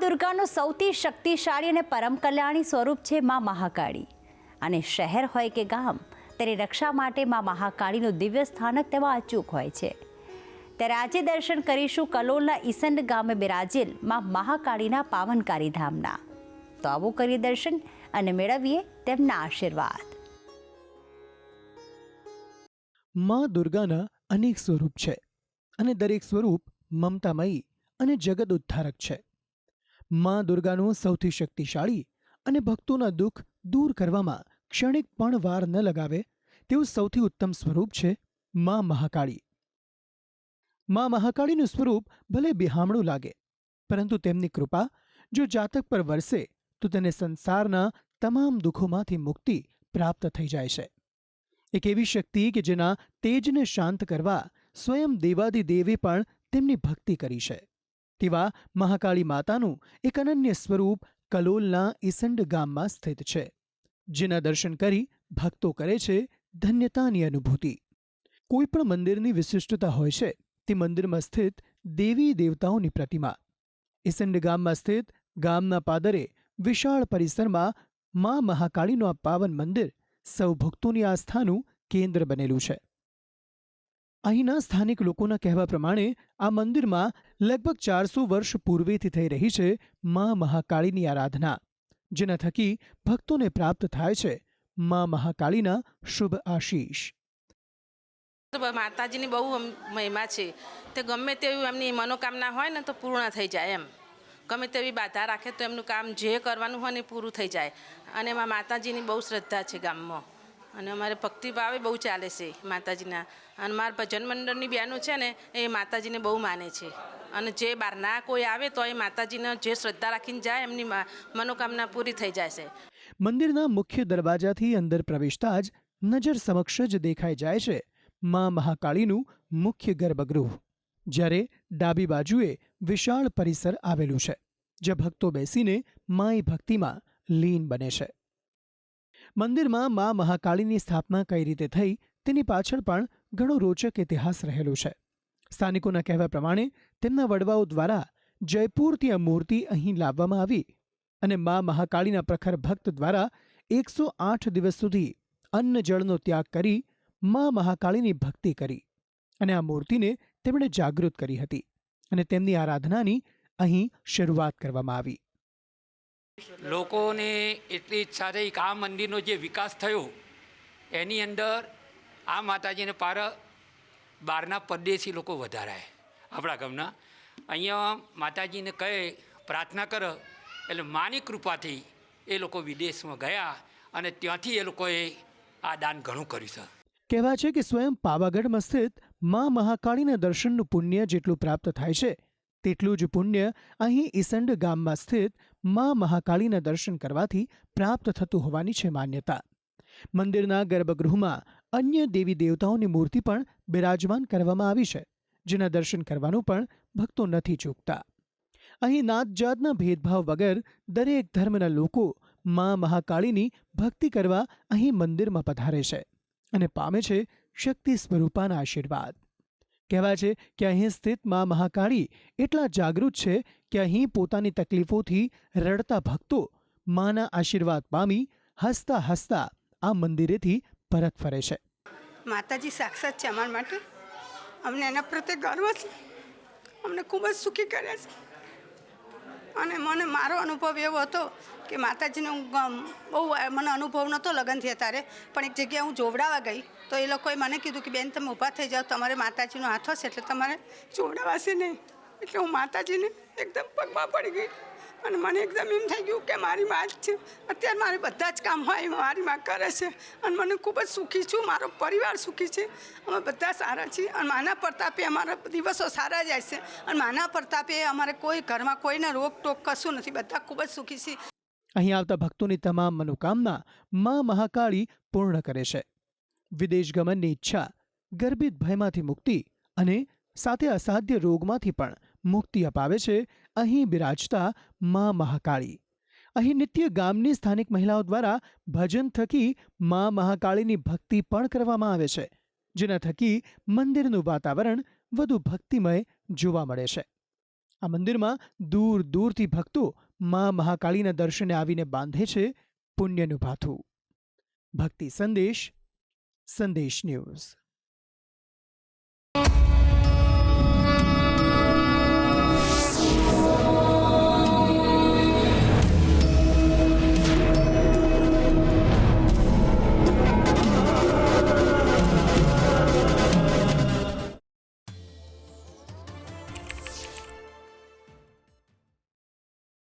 દુર્ગાનું સૌથી શક્તિશાળી અને પરમ કલ્યાણી સ્વરૂપ છે મા મહાકાળી. અને શહેર હોય કે ગામ, તેની રક્ષા માટે મા મહાકાળીનું દિવ્ય સ્થાનક તેમાં અચૂક હોય છે. ત્યારે આજે દર્શન કરીશું કલોલના ઈસંડ ગામે બિરાજેલ મા મહાકાળીના પાવનકારી ધામના. તો આવું કરીએ દર્શન અને મેળવીએ તેમના આશીર્વાદ. મા દુર્ગાના અનેક સ્વરૂપ છે અને દરેક સ્વરૂપ મમતામયી અને જગત ઉદ્ધારક છે. માં દુર્ગાનું સૌથી શક્તિશાળી અને ભક્તોના દુઃખ દૂર કરવામાં ક્ષણિક પણ વાર ન લગાવે, તેવું સૌથી ઉત્તમ સ્વરૂપ છે માં મહાકાળી. માં મહાકાળીનું સ્વરૂપ ભલે બિહામણું લાગે, પરંતુ તેમની કૃપા જો જાતક પર વરસે, તો તેને સંસારના તમામ દુઃખોમાંથી મુક્તિ પ્રાપ્ત થઈ જાય છે. એક એવી શક્તિ કે જેના તેજને શાંત કરવા સ્વયં દેવાદિદેવે પણ તેમની ભક્તિ કરી છે. તેવા મહાકાળી માતાનું એક અનન્ય સ્વરૂપ કલોલના ઈસંડ ગામમાં સ્થિત છે, જેના દર્શન કરી ભક્તો કરે છે ધન્યતાની અનુભૂતિ. કોઈ પણ મંદિરની વિશિષ્ટતા હોય છે, તે મંદિરમાં સ્થિત દેવી દેવતાઓની પ્રતિમા. ઈસંડ ગામમાં સ્થિત ગામના પાદરે વિશાળ પરિસરમાં મા મહાકાળીનું આ પાવન મંદિર સૌ ભક્તોની આસ્થાનું કેન્દ્ર બનેલું છે. અહીંના સ્થાનિક લોકોના કહેવા પ્રમાણે, આ મંદિરમાં લગભગ ચારસો વર્ષ પૂર્વેથી થઈ રહી છે મા મહાકાળીની આરાધના, જેના થકી ભક્તોને પ્રાપ્ત થાય છે મા મહાકાળીના શુભ આશીષ. માતાજીની બહુ મહિમા છે. તે ગમે તેવી એમની મનોકામના હોય ને તો પૂર્ણ થઈ જાય એમ. ગમે તેવી બાધા રાખે તો એમનું કામ જે કરવાનું હોય ને પૂરું થઈ જાય. અને એમાં માતાજીની બહુ શ્રદ્ધા છે ગામમાં. અને અમારે ભક્તિભાવે બહુ ચાલે છે માતાજીના. અને મારા ભજન મંડળની બહેનો છે ને, એ માતાજીને બહુ માને છે. અને જે બહારના કોઈ આવે તો એ માતાજીને જે શ્રદ્ધા રાખીને જાય, એમની મનોકામના પૂરી થઈ જાય છે. મંદિરના મુખ્ય દરવાજાથી અંદર પ્રવેશતા જ નજર સમક્ષ જ દેખાઈ જાય છે મા મહાકાળીનું મુખ્ય ગર્ભગૃહ, જ્યારે ડાબી બાજુએ વિશાળ પરિસર આવેલું છે જે ભક્તો બેસીને માય ભક્તિમાં લીન બને છે. મંદિરમાં મા મહાકાળીની સ્થાપના કઈ રીતે થઈ તેની પાછળ પણ ઘણો રોચક ઇતિહાસ રહેલો છે. સ્થાનિકોના કહેવા પ્રમાણે તેમના વડવાઓ દ્વારા જયપુરથી આ મૂર્તિ અહીં લાવવામાં આવી અને મા મહાકાળીના પ્રખર ભક્ત દ્વારા એકસો આઠ દિવસ સુધી અન્ન જળનો ત્યાગ કરી મા મહાકાળીની ભક્તિ કરી અને આ મૂર્તિને તેમણે જાગૃત કરી હતી અને તેમની આરાધનાની અહીં શરૂઆત કરવામાં આવી. લોકોને એટલી ઈચ્છા થઈ કે આ મંદિરનો જે વિકાસ થયો, એની અંદર આ માતાજીને પાર બહારના પરદેશી લોકો વધારાય. આપણા ગામના. અહીંયા માતાજીને કહે, પ્રાર્થના કર, એટલે માની કૃપાથી એ લોકો વિદેશમાં ગયા અને ત્યાંથી એ લોકોએ આ દાન ઘણું કર્યું છે. કહેવાય છે કે સ્વયં પાવાગઢમાં સ્થિત મા મહાકાળીના દર્શનનું પુણ્ય જેટલું પ્રાપ્ત થાય છે, તેટલું જ પુણ્ય અહીં ઈસંડ ગામમાં સ્થિત મા મહાકાળીના દર્શન કરવાથી પ્રાપ્ત થતું હોવાની છે માન્યતા. મંદિરના ગર્ભગૃહમાં અન્ય દેવી દેવતાઓની મૂર્તિ પણ બિરાજમાન કરવામાં આવી છે, જેના દર્શન કરવાનું પણ ભક્તો નથી ચૂકતા. અહીં નાત જાતના ભેદભાવ વગર દરેક ધર્મના લોકો મા મહાકાળીની ભક્તિ કરવા અહીં મંદિરમાં પધારે છે અને પામે છે શક્તિ સ્વરૂપાના આશીર્વાદ. કહેવાય છે કે અહીં સ્થિત મા મહાકાળી એટલા જાગૃત છે કે અહીં પોતાની તકલીફોથી રડતા ભક્તો માના આશીર્વાદ પામી હસતા હસતા આ મંદિરેથી પરત ફરે છે. માતાજી સાક્ષાત છે અમારા માટે. અમને એના પ્રત્યે ગર્વ છે. અમને ખૂબ જ સુખી કર્યા છે. અને મને મારો અનુભવ એવો હતો કે માતાજીનો હું બહુ મને અનુભવ નહોતો લગ્નથી અત્યારે, પણ એક જગ્યાએ હું જોવડાવવા ગઈ, તો એ લોકોએ મને કીધું કે, બેન, તમે ઊભા થઈ જાઓ, તમારે માતાજીનો હાથ હશે, એટલે તમારે જોવડાવાશે નહીં. એટલે હું માતાજીને એકદમ પગમાં પડી ગઈ, અને મને એકદમ એમ થઈ ગયું કે, મારી માં જ છે, અત્યારે મારે બધા જ કામ હોય મારી માં કરે છે, અને મને ખૂબ જ સુખી છું, મારો પરિવાર સુખી છે, અમે બધા સારા છીએ, અને માના પ્રતાપે અમારા દિવસો સારા જાય છે, અને માના પ્રતાપે અમારે કોઈ ઘરમાં કોઈને રોક ટોક કશું નથી, બધા ખૂબ જ સુખી છીએ. અહીં આવતા ભક્તોની તમામ મનોકામના મા મહાકાળી પૂર્ણ કરે છે. વિદેશ ગમનની ઈચ્છા, ગર્ભિત ભયમાંથી મુક્તિ અને સાથે અસાધ્ય રોગમાંથી પણ મુક્તિ અપાવે છે અહીં બિરાજતા મા મહાકાળી. અહીં નિત્ય ગામની સ્થાનિક મહિલાઓ દ્વારા ભજન થકી મા મહાકાળીની ભક્તિ પણ કરવામાં આવે છે, જેના થકી મંદિરનું વાતાવરણ વધુ ભક્તિમય જોવા મળે છે. આ મંદિરમાં દૂર દૂરથી ભક્તો મા મહાકાળીના દર્શને આવીને બાંધે છે પુણ્યનું ભાથું. ભક્તિ સંદેશ સંદેશ ન્યૂઝ.